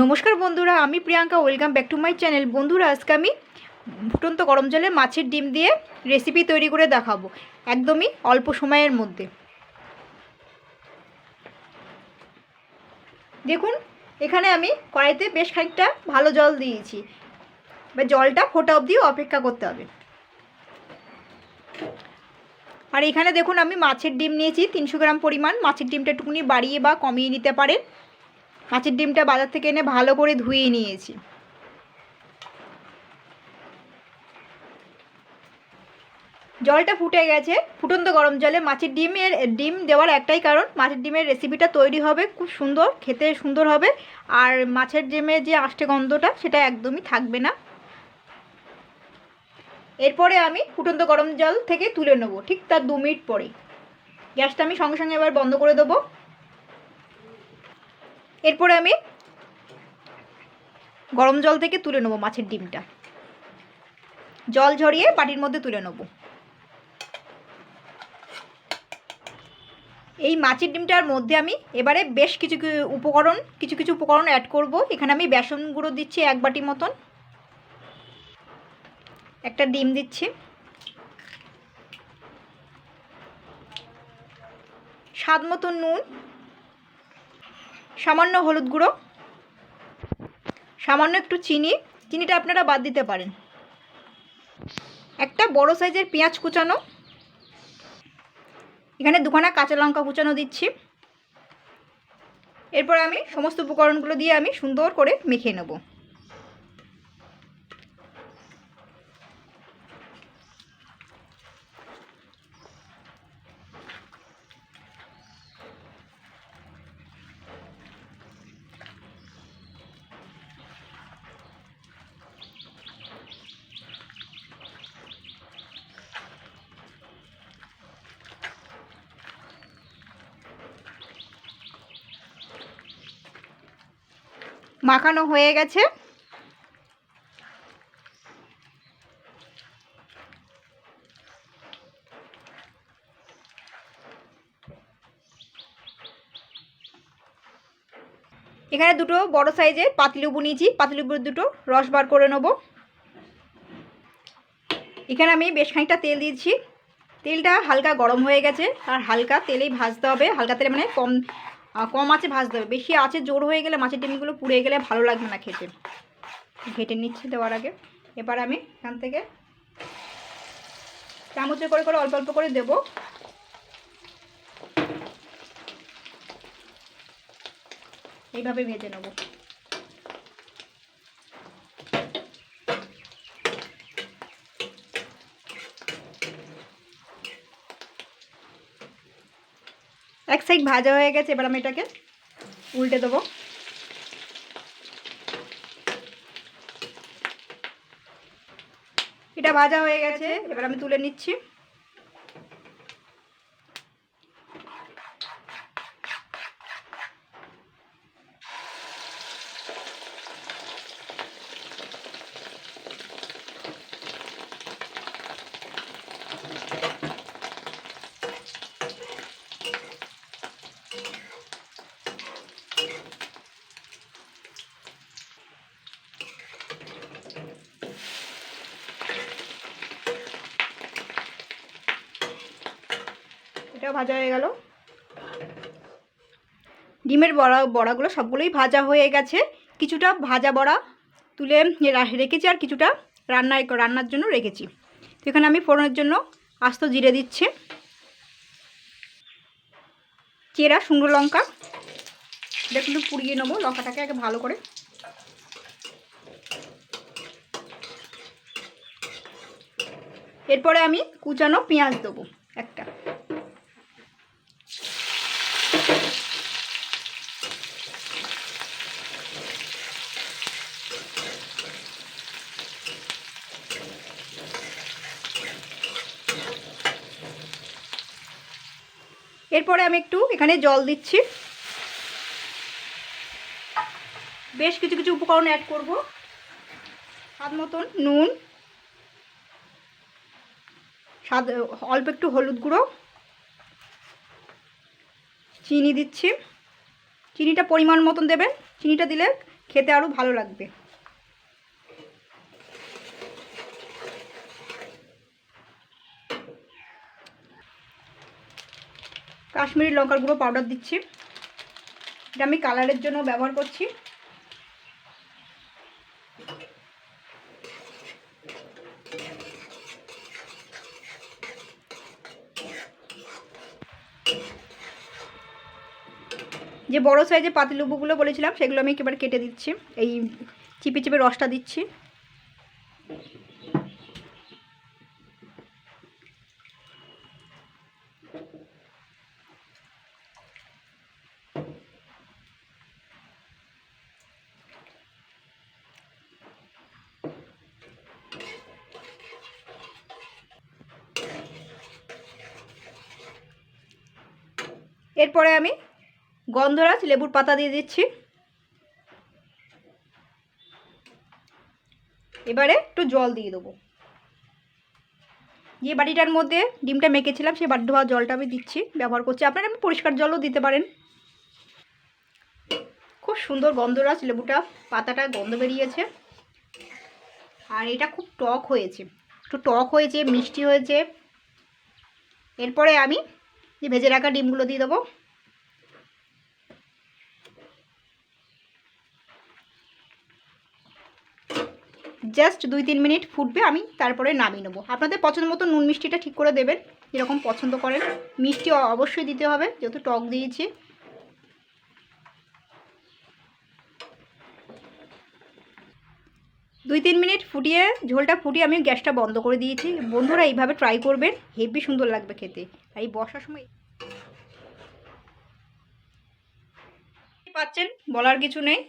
নমস্কার বন্ধুরা, আমি Priyanka welcome back to my channel বন্ধুরা, আজকে আমি ফুটন্ত গরম জলে মাছের ডিম দিয়ে রেসিপি তৈরি করে দেখাবো, একদমই অল্প সময়ের মধ্যে। দেখুন, এখানে আমি কড়াইতে বেশ খানিকটা ভালো জল দিয়েছি। এবার জলটা ফোটা অবধিও অপেক্ষা করতে হবে। আর এখানে দেখুন, আমি মাছের ডিম নিয়েছি, তিনশো গ্রাম পরিমাণ। মাছের ডিমটা একটুকুনি বাড়িয়ে বা কমিয়ে নিতে পারেন। মাছের ডিমটা বাজার থেকে এনে ভালো করে ধুয়ে নিয়েছি। জলটা ফুটে গেছে, ফুটন্ত গরম জলে মাছের ডিমের, ডিম দেওয়ার একটাই কারণ, মাছের ডিমের রেসিপিটা তৈরি হবে, খুব সুন্দর, খেতে সুন্দর হবে, আর মাছের ডিমের যে আষ্টে গন্ধটা, সেটা একদমই থাকবে না। এরপরে আমি ফুটন্ত গরম জল থেকে তুলে নেব, ঠিক তার দু মিনিট পরে গ্যাসটা আমি সঙ্গে সঙ্গে এবার বন্ধ করে দেবো। এরপরে আমি গরম জল থেকে তুলে নেব মাছের ডিমটা। জল ঝরিয়ে বাটির মধ্যে তুলে নেব। এই মাছের ডিমটার মধ্যে আমি এবারে বেশ কিছু উপকরণ, কিছু কিছু উপকরণ অ্যাড করব। এখানে আমি বেসন গুঁড়ো দিচ্ছি এক বাটি মতন। একটা ডিম দিচ্ছি। স্বাদ মতো নুন। সামান্য হলুদ গুঁড়ো, সামান্য একটু চিনি, চিনিটা আপনারা বাদ দিতে পারেন। একটা বড় সাইজের পেঁয়াজ কুচানো, এখানে দুখানা কাঁচা লঙ্কা কুচানো দিচ্ছি। এরপর আমি সমস্ত উপকরণগুলো দিয়ে আমি সুন্দর করে মেখে নেব। মাখানো হয়ে গেছে। এখানে দুটো বড় সাইজের পাতিলেবু নিয়েছি। পাতিলেবুর দুটো রস বার করে নেব। এখানে আমি বেশ খানিকটা তেল দিয়েছি। তেলটা হালকা গরম হয়ে গেছে। আর হালকা তেলেই ভাজতে হবে। হালকা তেলে মানে কম কম আছে ভাজতে হবে। বেশি আছে, জোর হয়ে গেলে মাছের ডিমগুলো পুড়ে গেলে ভালো লাগবে না খেতে। ঘেটে নিচ্ছে দেওয়ার আগে। এবার আমি এখান থেকে চামচে করে করে অল্প অল্প করে দেব। এইভাবে ভেজে নেব। এক সাইড ভাজা হয়ে গেছে, এবার আমি এটাকে উল্টে দেবো। এটা ভাজা হয়ে গেছে, এবার আমি তুলে নিচ্ছি। এটাও ভাজা হয়ে গেল। ডিমের বড়া বড়াগুলো সবগুলোই ভাজা হয়ে গেছে। কিছুটা ভাজা বড়া তুলে রেখেছি আর কিছুটা রান্নায় রান্নার জন্য রেখেছি। তো এখানে আমি ফোড়নের জন্য আস্ত জিরে দিচ্ছে। চেরা, শুকনো লঙ্কা। একটু পুড়িয়ে নেব, লঙ্কাটাকে আগে ভালো করে। এরপরে আমি কুচানো পেঁয়াজ দেবো একটা। এরপরে আমি একটু এখানে জল দিচ্ছি। বেশ কিছু কিছু উপকরণ অ্যাড করব। স্বাদ মতন নুন, স্বাদ, অল্প একটু হলুদ গুঁড়ো, চিনি দিচ্ছি। চিনিটা পরিমাণ মতন দেবেন। চিনিটা দিলে খেতে আরও ভালো লাগবে। কাশ্মীরি লঙ্কার গুঁড়ো পাউডার দিচ্ছি। এটা আমি কালারের জন্য ব্যবহার করছি। যে বড় সাইজের পাতিলেবুগুলো বলেছিলাম, সেগুলো আমি একেবারে কেটে দিচ্ছি। এই চিপে চিপে রসটা দিচ্ছি। এরপরে আমি গন্ধরাজ লেবুর পাতা দিয়ে দিচ্ছি। এবারে একটু জল দিয়ে দেবো। যে বাটিটার মধ্যে ডিমটা মেখেছিলাম, সেই বাটি ধোয়া জলটা আমি দিচ্ছি, ব্যবহার করছি। আপনারা আমি পরিষ্কার জলও দিতে পারেন। খুব সুন্দর গন্ধরাজ লেবুটা, পাতাটা গন্ধ বেরিয়েছে। আর এটা খুব টক হয়েছে। একটু টক হয়েছে, মিষ্টি হয়েছে। এরপরে আমি যে ভেজে রাখা ডিমগুলো দিয়ে দেবো। জাস্ট দুই তিন মিনিট ফুটবে, আমি তারপরে নামিয়ে নেব। আপনাদের পছন্দ মতো নুন মিষ্টিটা ঠিক করে দেবেন, যেরকম পছন্দ করেন। মিষ্টি অবশ্যই দিতে হবে, যেহেতু টক দিয়েছি। দুই তিন মিনিট ফুটিয়ে, ঝোলটা ফুটিয়ে আমি গ্যাসটা বন্ধ করে দিয়েছি। বন্ধুরা এইভাবে ট্রাই করবেন, হেভি সুন্দর লাগবে খেতে। আর এই বসার সময় পাচ্ছেন, বলার কিছু নেই।